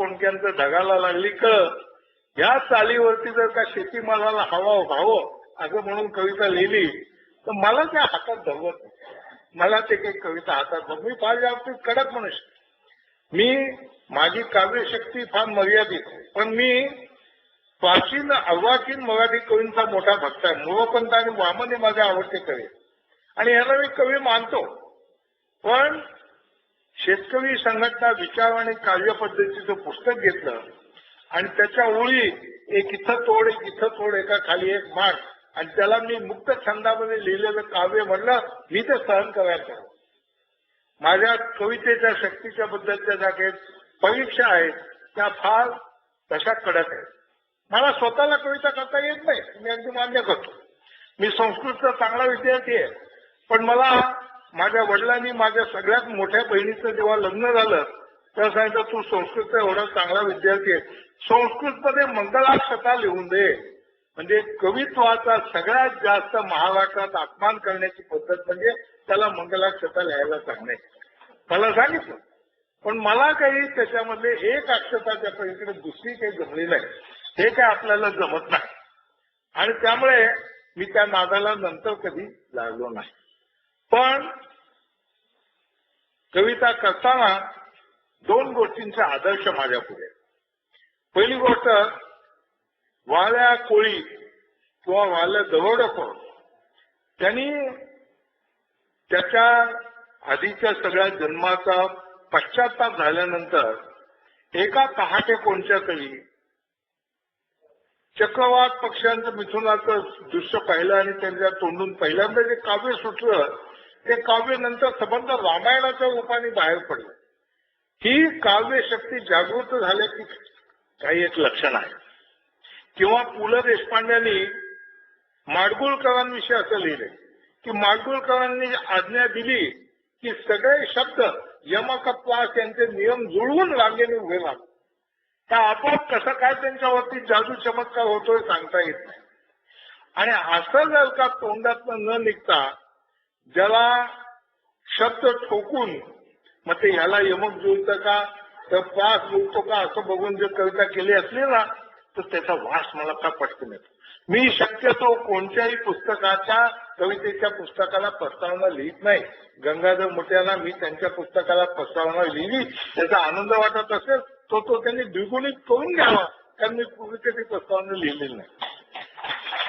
कोणक्यांचं ढगाला लागली क या चालीवरती जर का शेतीमालाला हवा व्हावं असं म्हणून कविता लिहिली तर मला त्या हातात धरवत मला ते काही कविता हातात धरवत मी फार या बाबतीत कडक मनुष्य मी माझी काव्यशक्ती फार मर्यादित पण मी प्राचीन अर्वाचीन मराठी कवींचा मोठा भक्त आहे. मूळपंत आणि वामन हे माझे आवडते कवी. आणि याला मी कवी मानतो. पण शेतकरी संघटना विचार आणि कार्यपद्धतीचं पुस्तक घेतलं आणि त्याच्या ओळी एक इथं तोड एक इथं तोड एका खाली एक मार. आणि त्याला मी मुक्त छंदामध्ये लिहिलेलं काव्य म्हणलं मी ते सहन करायचं माझ्या कवितेच्या शक्तीच्या बद्दलच्या जागेत परीक्षा आहेत त्या फार तशा कडक आहेत. मला स्वतःला कविता करता येत नाही मी अगदी मान्य करतो. मी संस्कृतचा चांगला विद्यार्थी आहे पण मला माझ्या वडिलांनी माझ्या सगळ्यात मोठ्या बहिणीचं जेव्हा लग्न झालं तेव्हा सांगितलं तू संस्कृतचा एवढा चांगला विद्यार्थी आहे. संस्कृतमध्ये मंगलाक्षता लिहून दे. म्हणजे कवित्वाचा सगळ्यात जास्त महाराष्ट्रात अपमान करण्याची पद्धत म्हणजे त्याला मंगलाक्षता लिहायला सांगणे. मला सांगितलं. पण मला काही त्याच्यामध्ये एक अक्षता त्या पलीकडे दुसरी काही जमली नाही. हे काय आपल्याला जमत नाही. आणि त्यामुळे मी त्या नादाला नंतर कधी लागलो नाही. पण कविता करताना दोन गोष्टींचा आदर्श माझ्या पुढे पहिली गोष्ट वाल्या कोळी किंवा वाल्या दरोडखोर त्यांनी त्याच्या आधीच्या सगळ्या जन्माचा पश्चाताप झाल्यानंतर एका पहाटे कोणत्या तरी चक्रवात पक्ष्यांचं मिथुनाचं दृश्य पाहिलं आणि त्यांच्या तोंडून पहिल्यांदा जे काव्य सुटलं ते काव्य नंतर संबंध रामायणाच्या रूपाने बाहेर पडलं. ही काव्य शक्ती जागृत झाल्याची काही एक लक्षण आहे. किंवा पु ल देशपांड्यांनी माडगुळकरांविषयी असं लिहिले की माडगुळकरांनी आज्ञा दिली की सगळे शब्द यमकत्वास यांचे नियम जुळवून रांगेने उभे राहतात त्या आपोआप कसं काय त्यांच्यावरती जादू चमत्कार होतोय सांगता येत नाही. आणि असं जर का तोंडातनं न निघता ज्याला शब्द ठोकून मग ते ह्याला यमक जुळतं का? तर पास जुळतो का? असं बघून जर कविता केली असली ना तर त्याचा वास मला का पटकन येतो. मी शक्यतो कोणत्याही पुस्तकाच्या कवितेच्या पुस्तकाला प्रस्तावना लिहित नाही. गंगाधर मुट्याला मी त्यांच्या पुस्तकाला प्रस्तावना लिहिली. त्याचा आनंद वाटत असेल तो तो त्यांनी द्विगुणित करून घ्यावा. कारण मी पूर्वी कधी प्रस्तावना लिहिलेली नाही.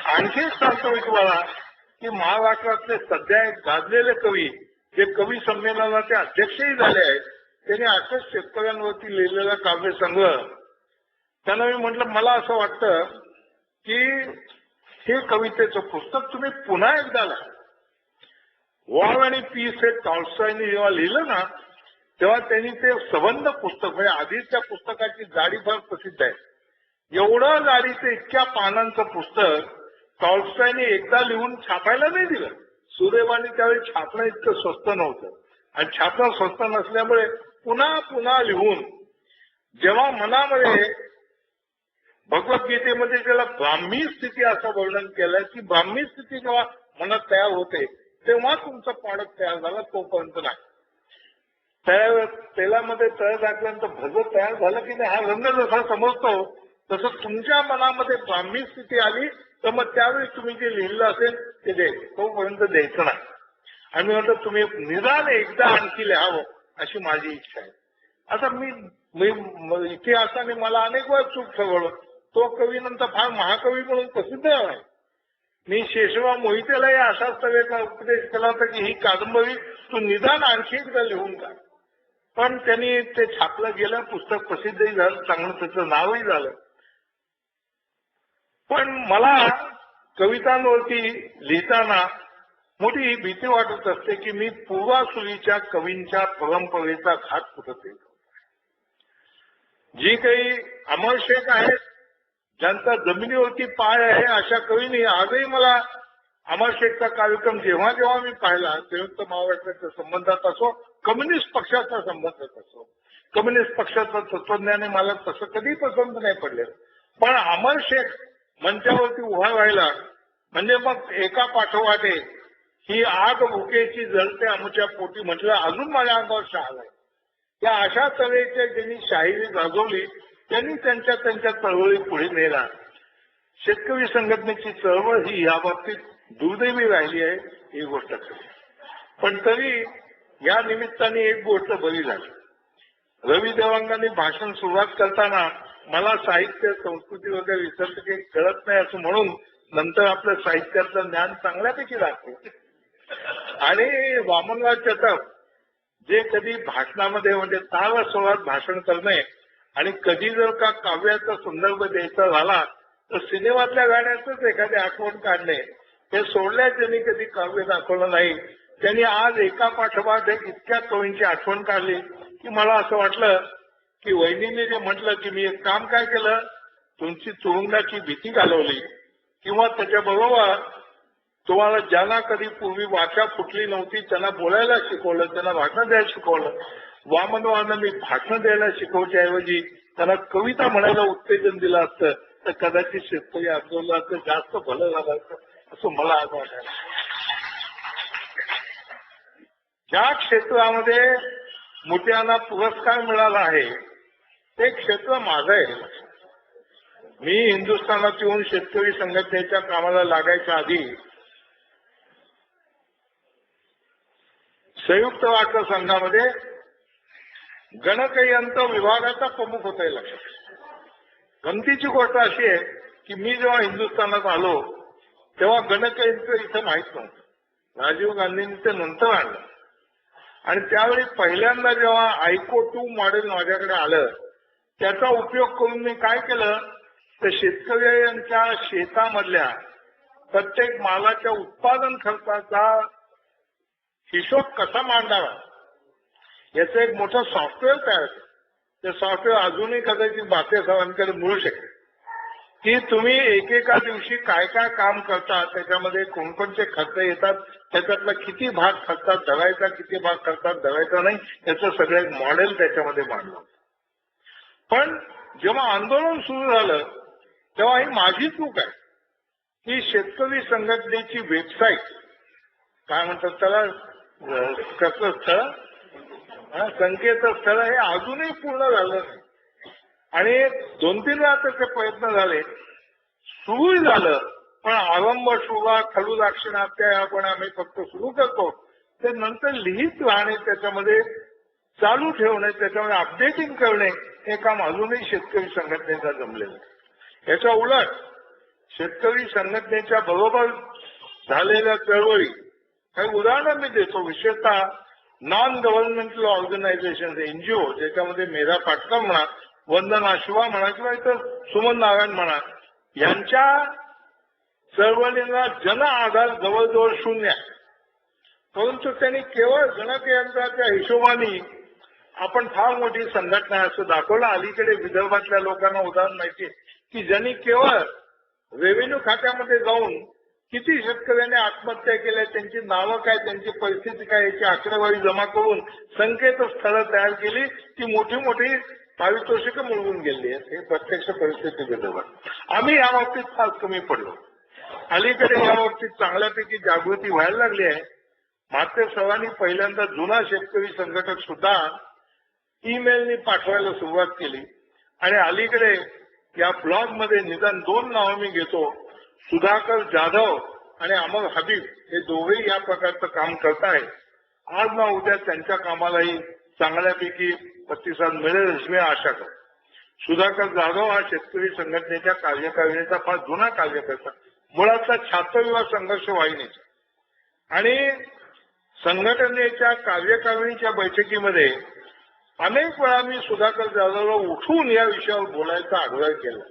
आणखी एक सांगतो मी तुम्हाला की महाराष्ट्रातले सध्या एक गाजलेले कवी जे कवी संमेलनाचे अध्यक्षही झाले आहेत त्यांनी असंच शेतकऱ्यांवरती लिहिलेला काव्यसंग्रह त्यांना मी म्हटलं मला असं वाटतं की हे कवितेचं पुस्तक तुम्ही पुन्हा एकदा लिहा. वॉर आणि पीस हे टॉल्स्टॉयने जेव्हा लिहिलं ना तेव्हा त्यांनी ते सबंध पुस्तक म्हणजे आधीच त्या पुस्तकाची जाडी फार प्रसिद्ध आहे. एवढं जाडीचं इतक्या पानांचं पुस्तक टॉल्स्टायने एकदा लिहून छापायला नाही दिलं. सुदैवाने त्यावेळी छापणं इतकं स्वस्त नव्हतं. आणि छापणं स्वस्त नसल्यामुळे पुन्हा पुन्हा लिहून जेव्हा मनामध्ये भगवद्गीतेमध्ये त्याला ब्राह्मी स्थिती असं वर्णन केलं की ब्राह्मी स्थिती जेव्हा मनात तयार होते तेव्हा तुमचं पाडक तयार झाला तोपर्यंत नाही. तयार तेलामध्ये तळ घातल्यानंतर भजत तयार झालं की नाही हा रंग जसा समजतो तसं तुमच्या मनामध्ये ब्राह्मी स्थिती आली तर मग त्यावेळी तुम्ही जे लिहिलं असेल ते द्यायचं तोपर्यंत द्यायचं नाही. आणि मी म्हटलं तुम्ही निदान एकदा आणखी लिहावं अशी माझी इच्छा आहे. आता मी मी इतिहासाने मला अनेक वेळा चूक ठरवलं. तो कवी नंतर फार महाकवी म्हणून प्रसिद्ध आहे. मी शेषवा मोहितेलाही अशाच तऱ्हेचा उपदेश केला होता की ही कादंबरी तू निदान आणखी एकदा लिहून का पण त्यांनी ते छापलं गेलं पुस्तक प्रसिद्धही झालं चांगलं त्याचं नावही झालं. पण मला कवितांवरती लिहिताना मोठी भीती वाटत असते की मी पूर्वासुरीच्या कवींच्या परंपरेचा घात कुठत जी काही अमर शेख आहेत ज्यांचा जमिनीवरती पाय आहे अशा कवींनी आजही मला अमर शेखचा कार्यक्रम जेव्हा जेव्हा मी पाहिला संयुक्त महाराष्ट्राच्या संबंधात असो कम्युनिस्ट पक्षाचा संबंधात असो. कम्युनिस्ट पक्षाचं तत्वज्ञाने मला तसं कधी पसंत नाही पडलेलं. पण अमर शेख मंचावरती उभा राहिला. म्हणजे मग एका पाठोपाठ ही आग भुकेची जळते आमच्या पोटी म्हटलं अजून माझ्या अंगावर शहाल आहे. या अशा तऱ्हेच्या ज्यांनी शाहिरी गाजवली त्यांनी त्यांच्या त्यांच्या चळवळी पुढे नेला. शेतकरी संघटनेची चळवळ ही या बाबतीत दुर्दैवी राहिली आहे ही गोष्ट खरी. पण तरी या निमित्ताने एक गोष्ट बरी झाली. रवी देवांगांनी भाषण सुरुवात करताना मला साहित्य संस्कृती वगैरे विसरत काही कळत नाही असं म्हणून नंतर आपलं साहित्यातलं ज्ञान चांगल्यापैकी राहते आणि वामनराव चटप जे कधी भाषणामध्ये म्हणजे ताल स्वरात भाषण करणे आणि कधी जर का काव्याचा संदर्भ द्यायचा झाला तर सिनेमातल्या गाण्याचंच एखादी आठवण काढणे. हे सोडल्यास त्यांनी कधी काव्य दाखवलं नाही त्यांनी आज एका पाठोपाठ इतक्या कवींची आठवण काढली की मला असं वाटलं की वहिनीने जे म्हटलं की मी एक काम काय केलं तुमची तुरुंगाची भीती घालवली किंवा त्याच्याबरोबर तुम्हाला ज्यांना कधी पूर्वी वाचा फुटली नव्हती त्यांना बोलायला शिकवलं त्यांना भाषण द्यायला शिकवलं. वामनवानं मी भाषण द्यायला शिकवच्या ऐवजी त्यांना कविता म्हणायला उत्तेजन दिलं असतं. तर कदाचित शेतकरी आंदोलनाचं जास्त भलं झालं असतं असं मला आज वाटायला ज्या क्षेत्रामध्ये मुठ्यांना पुरस्कार मिळाला आहे ते क्षेत्र माझं आहे. मी हिंदुस्थानात येऊन शेतकरी संघटनेच्या कामाला लागायच्या आधी संयुक्त राष्ट्र संघामध्ये गणकयंत्र विभागाचा प्रमुख होता लक्षात. गमतीची गोष्ट अशी आहे की मी जेव्हा हिंदुस्थानात आलो तेव्हा गणकयंत्र इथं माहीत नव्हतं. राजीव गांधींनी ते नंतर आणलं. आणि त्यावेळी पहिल्यांदा जेव्हा आयको टू मॉडेल माझ्याकडे आलं त्याचा उपयोग करून मी काय केलं तर शेतकऱ्यांच्या शेतामधल्या प्रत्येक मालाच्या उत्पादन खर्चाचा हिशोब कसा मांडावा? याचं एक मोठं सॉफ्टवेअर तयार ते सॉफ्टवेअर अजूनही कदाचित बाते सर्वांकडे मिळू शकेल. की तुम्ही एकेका दिवशी काय काय काम करता त्याच्यामध्ये कोणकोणते खर्च येतात त्याच्यातला किती भाग खर्चात धरायचा किती भाग खर्चात धरायचा नाही याचं सगळं मॉडेल त्याच्यामध्ये मांडलं. पण जेव्हा आंदोलन सुरू झालं तेव्हा ही माझी चूक आहे. की शेतकरी संघटनेची वेबसाईट काय म्हणतात त्याला? कसं स्थळ? संकेतस्थळ हे अजूनही पूर्ण झालं नाही. आणि दोन तीन वेळा त्याचे प्रयत्न झाले. सुरू झालं पण आरंभ शुभा खलू दाक्षिणात्या आपण आम्ही फक्त सुरू करतो. ते नंतर लिहित राहणे त्याच्यामध्ये चालू ठेवणे त्याच्यामध्ये अपडेटिंग करणे हे काम अजूनही शेतकरी संघटनेचा जमलेलं आहे याच्या उलट शेतकरी संघटनेच्या बरोबर झालेल्या चळवळी काही उदाहरणं मी देतो. विशेषतः नॉन गव्हर्नमेंटल ऑर्गनायझेशन एनजीओ ज्याच्यामध्ये मेधा पाटकर म्हणा वंदना शिवा म्हणा किंवा इतर सुमन नारायण म्हणा यांच्या चळवळीला जन आधार जवळजवळ शून्य परंतु त्यांनी केवळ गणकयंत्राच्या हिशोबाने आपण फार मोठी संघटना आहे असं दाखवलं. अलीकडे विदर्भातल्या लोकांना उदाहरण माहिती की ज्यांनी केवळ रेव्हेन्यू खात्यामध्ये जाऊन किती शेतकऱ्यांनी आत्महत्या केल्या त्यांची नावं काय त्यांची परिस्थिती काय याची आकडेवारी जमा करून संकेतस्थळं तयार केली ती मोठी मोठी पारितोषिकं मिळवून गेली आहेत. हे प्रत्यक्ष परिस्थिती विदर्भात. आम्ही या बाबतीत फार कमी पडलो. अलीकडे या बाबतीत चांगल्यापैकी जागृती व्हायला लागली आहे. मात्र सरांनी पहिल्यांदा जुना शेतकरी संघटक सुद्धा ईमेलनी पाठवायला सुरुवात केली. आणि अलीकडे या ब्लॉगमध्ये निदान दोन नावं मी घेतो. सुधाकर जाधव आणि अमर हबीब. हे दोघेही या प्रकारचं काम करत आहेत आज ना उद्या त्यांच्या कामालाही चांगल्यापैकी प्रतिसाद मिळेल अशी मी आशा करतो. सुधाकर जाधव हा शेतकरी संघटनेच्या कार्यकारिणीचा फार जुना कार्यकर्ता. मुळातला छात्रविवाह संघर्ष वाहिनीचा. आणि संघटनेच्या कार्यकारिणीच्या बैठकीमध्ये अनेक वेळा मी सुधाकर जाधवला उठून या विषयावर बोलायचा आग्रह केला.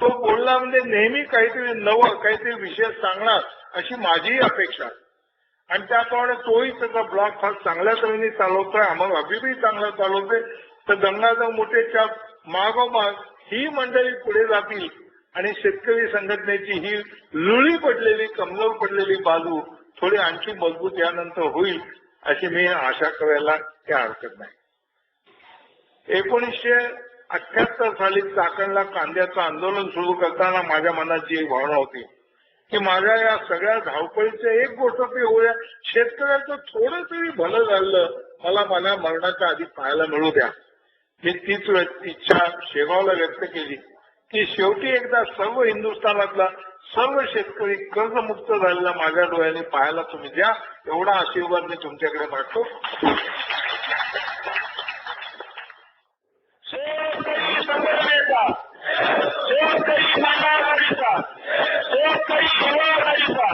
तो बोलला म्हणजे नेहमी काहीतरी नवं काहीतरी विषय सांगणार अशी माझीही अपेक्षा आहे. आणि त्याप्रमाणे तोही त्याचा ब्लॉग फार चांगल्या तऱ्हेने चालवतोय आम्हाला अभिबी चांगला चालवतोय. तर गंगाधर मोठेच्या मागोमाग ही मंडळी पुढे जातील आणि शेतकरी संघटनेची ही लुळी पडलेली कमजोर पडलेली बाजू थोडी आणखी मजबूत यानंतर होईल अशी मी आशा करायला काही हरकत नाही. एकोणीसशे अठ्याहत्तर साली चाकणला कांद्याचं आंदोलन सुरू करताना माझ्या मनात जी एक भावना होती की माझ्या या सगळ्या धावपळीचं एक गोष्ट ते होऊया. शेतकऱ्याचं थोडं तरी भलं झालं मला माझ्या मरणाच्या आधी पाहायला मिळू द्या. मी तीच इच्छा शेगावला व्यक्त केली की शेवटी एकदा सर्व हिंदुस्थानातला सर्व शेतकरी कर्जमुक्त झालेला माझ्या डोळ्याने पाहायला तुम्ही द्या. एवढा आशीर्वाद मी तुमच्याकडे मागतो शेतकरी युवावाडीचा